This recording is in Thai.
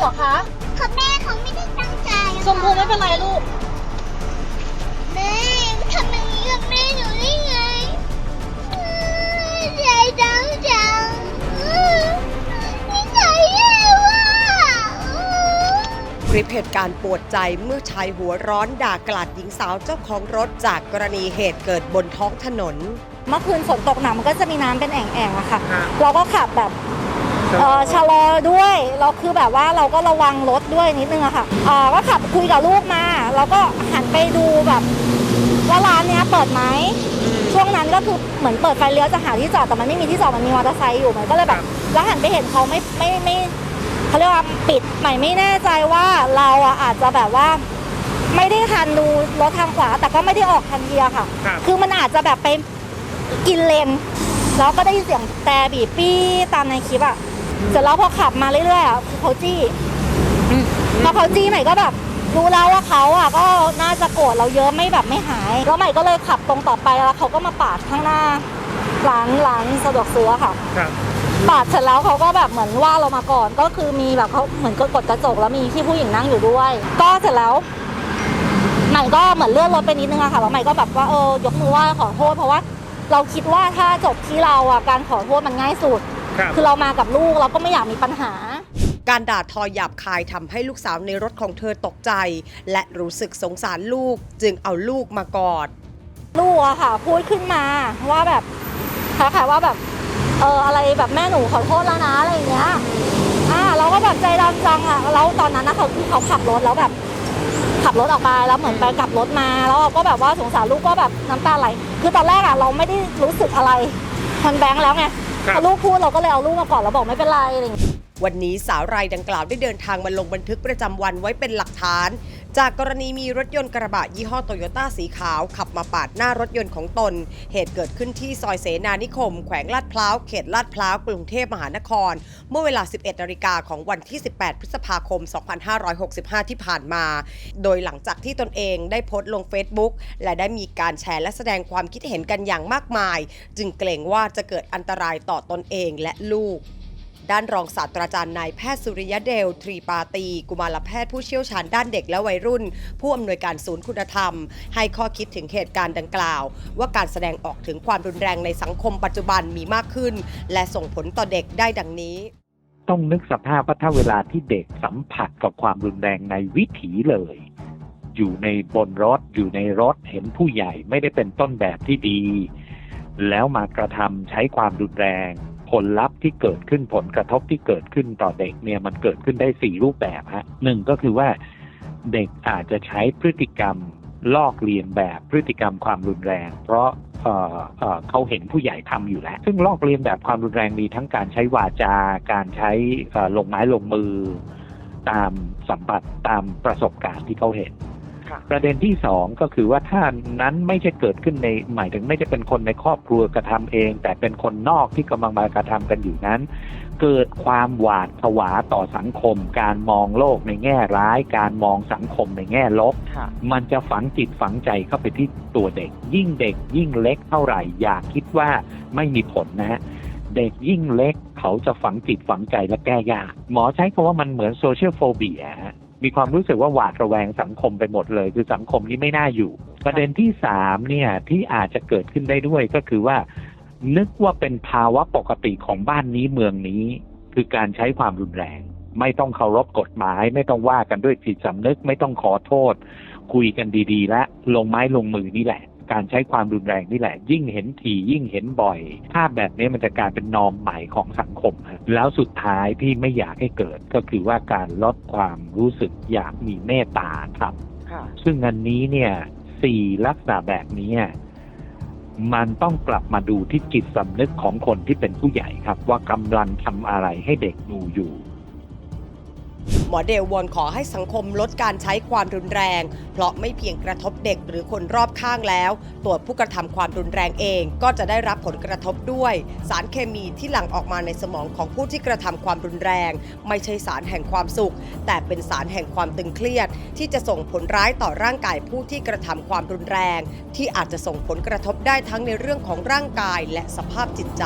เหรอคะเขาแม่เขาไม่ได้ตั้งใจชมพูไม่เป็นไรลูก แม่ทำอย่างนี้กับแม่หนูได้ไงเอ้ยใจดังจังเอ้ยนิสัยแย่ว่ะเอ้ยคลิปเหตุการณ์ปวดใจเมื่อชายหัวร้อนด่ากลาดหญิงสาวเจ้าของรถจากกรณีเหตุเกิดบนท้องถนน เมื่อคืนฝนตกหนักมันก็จะมีน้ำเป็นแอ่งๆอะค่ะ เราก็ขับแบบ เอ่อชะลอด้วยเราคือแบบว่าเราก็ระวังรถด้วยนิดนึงอะค่ะเอ่อก็ขับคุยกับลูกมาเราก็หันไปดูแบบว่าร้านเนี้ยเปิดไหมช่วงนั้นก็คือเหมือนเปิดไฟเลี้ยวจะหาที่จอดแต่มันไม่มีที่จอดมันมีมอเตอร์ไซค์อยู่มันก็เลยแบบแล้วหันไปเห็นเขาไม่ไม่ไม่เขาเรียกว่าปิดใหม่ไม่แน่ใจว่าเราอะอาจจะแบบว่า ไม่ได้ทันดูรถทางขวา แต่ก็ไม่ได้ออกทันทีอะค่ะคือมันอาจจะแบบไปกินเลนแล้วก็ได้ยินเสียงแต่บีบปี้ตามในคลิปอะ เสร็จแล้วพอขับมาเรื่อยๆอะเขาจี้พอเขาจี้ใหม่ก็แบบรู้แล้วว่าเขาอะก็น่าจะโกรธเราเยอะไม่แบบไม่หาย แล้วใหม่ก็เลยขับตรงต่อไปแล้วเขาก็มาปาดข้างหน้าร้านร้านสะดวกซื้ออะค่ะปาดเสร็จแล้วเขาก็แบบเหมือนว่าเรามาก่อน ก็คือมีแบบเขาเหมือนกดกระจกแล้วมีที่ผู้หญิงนั่งอยู่ด้วย ก็เสร็จแล้วใหม่ก็เหมือนเลื่อนรถไปนิดนึงอะค่ะแล้วใหม่ก็แบบว่าเออยกมือไหว้ขอโทษเพราะว่า เราคิดว่าถ้าจบที่เราอะการขอโทษมันง่ายสุด คือเรามากับลูกเราก็ไม่อยากมีปัญหา การด่าทอหยาบคายทำให้ลูกสาวในรถของเธอตกใจ และรู้สึกสงสารลูกจึงเอาลูกมากอด ลูกอะค่ะ พูดขึ้นมาว่าแบบคล้ายๆว่าแบบเอออะไรแบบแม่หนูขอโทษแล้วนะอะไรอย่างเงี้ยอ่าเราก็แบบใจดำจังอะแล้วตอนนั้นนะเขาคือเขาขับรถแล้วแบบ ขับรถออกไปแล้วเหมือนไปกลับรถมาแล้วเราก็แบบว่าสงสารลูกก็แบบน้ำตาไหลคือตอนแรกอะเราไม่ได้รู้สึกอะไรมันแบงค์แล้วไง พอลูกพูดเราก็เลยเอาลูกมาก่อนแล้วบอกไม่เป็นไรอะไรอย่างเงี้ย วันนี้สาวรายดังกล่าวได้เดินทางมาลงบันทึกประจำวันไว้เป็นหลักฐาน จากกรณีมีรถยนต์กระบะยี่ห้อโตโยต้าสีขาว ขับมาปาดหน้ารถยนต์ของตน เหตุเกิดขึ้นที่ซอยเสนานิคม แขวงลาดพร้าว เขตลาดพร้าว กรุงเทพมหานคร เมื่อเวลา 11นาฬิกาของวันที่ 18 พฤษภาคม 2565 ที่ผ่านมา โดยหลังจากที่ตนเองได้โพสต์ลง Facebook และได้มีการแชร์และแสดงความคิดเห็นกันอย่างมากมาย จึงเกรงว่าจะเกิดอันตรายต่อตนเองและลูก ด้านรองศาสตราจารย์นายแพทย์สุริยเดล ทรีปาตี กุมารแพทย์ผู้เชี่ยวชาญด้านเด็กและวัยรุ่น ผู้อำนวยการศูนย์คุณธรรม ให้ข้อคิดถึงเหตุการณ์ดังกล่าว ว่าการแสดงออกถึงความรุนแรงในสังคมปัจจุบันมีมากขึ้น และส่งผลต่อเด็กได้ดังนี้ต้องนึกสภาพว่าถ้าเวลาที่เด็กสัมผัสกับความรุนแรงในวิถีเลย อยู่ในบนรถอยู่ในรถเห็นผู้ใหญ่ไม่ได้เป็นต้นแบบที่ดี แล้วมากระทำใช้ความรุนแรง ผลลัพธ์ที่เกิดขึ้นผลกระทบที่เกิดขึ้นต่อเด็กเนี่ยมันเกิดขึ้นได้สี่รูปแบบฮะหนึ่งก็คือว่าเด็กอาจจะใช้พฤติกรรมลอกเลียนแบบพฤติกรรมความรุนแรง เพราะเเเขาเห็นผู้ใหญ่ทำอยู่แล้ว ซึ่งลอกเลียนแบบความรุนแรงมีทั้งการใช้วาจา การใช้ลงไม้ลงมือ ตามสัมผัสตามประสบการณ์ที่เขาเห็น ประเด็นที่สองก็คือว่าถ้านั้นไม่ใช่เกิดขึ้นในหมายถึงไม่ใช่เป็นคนในครอบครัวกระทำเอง แต่เป็นคนนอกที่กำลังมากระทำกันอยู่นั้น เกิดความหวาดผวาต่อสังคม การมองโลกในแง่ร้าย การมองสังคมในแง่ลบ มันจะฝังจิตฝังใจเข้าไปที่ตัวเด็ก ยิ่งเด็กยิ่งเล็กเท่าไหร่อย่าคิดว่าไม่มีผลนะฮะเด็กยิ่งเล็กเขาจะฝังจิตฝังใจและแก้ยาก หมอใช้คำว่ามันเหมือนโซเชียลโฟเบีย มีความรู้สึกว่าหวาดระแวงสังคมไปหมดเลย คือสังคมนี้ไม่น่าอยู่ ประเด็นที่สามเนี่ยที่อาจจะเกิดขึ้นได้ด้วยก็คือว่า นึกว่าเป็นภาวะปกติของบ้านนี้เมืองนี้ คือการใช้ความรุนแรง ไม่ต้องเคารพกฎหมาย ไม่ต้องว่ากันด้วยจิตสำนึก ไม่ต้องขอโทษ คุยกันดีๆ และลงไม้ลงมือนี่แหละ การใช้ความรุนแรงนี่แหละ ยิ่งเห็นถี่ยิ่งเห็นบ่อย ภาพแบบนี้มันจะกลายเป็นนอมใหม่ของสังคมฮะแล้วสุดท้ายที่ไม่อยากให้เกิดก็คือว่าการลดความรู้สึกอยากมีเมตตาครับ ซึ่งอันนี้เนี่ยสี่ลักษณะแบบนี้มันต้องกลับมาดูที่จิตสำนึกของคนที่เป็นผู้ใหญ่ครับ ว่ากำลังทำอะไรให้เด็กดูอยู่หม อเดลวอนขอให้สังคมลดการใช้ความรุนแรง เพราะไม่เพียงกระทบเด็กหรือคนรอบข้างแล้ว ตัวผู้กระทำความรุนแรงเอง ก็จะได้รับผลกระทบด้วย สารเคมีที่หลั่งออกมาในสมองของผู้ที่กระทำความรุนแรง ไม่ใช่สารแห่งความสุข แต่เป็นสารแห่งความตึงเครียด ที่จะส่งผลร้ายต่อร่างกายผู้ที่กระทำความรุนแรง ที่อาจจะส่งผลกระทบได้ทั้งในเรื่องของร่างกายและสภาพจิตใจ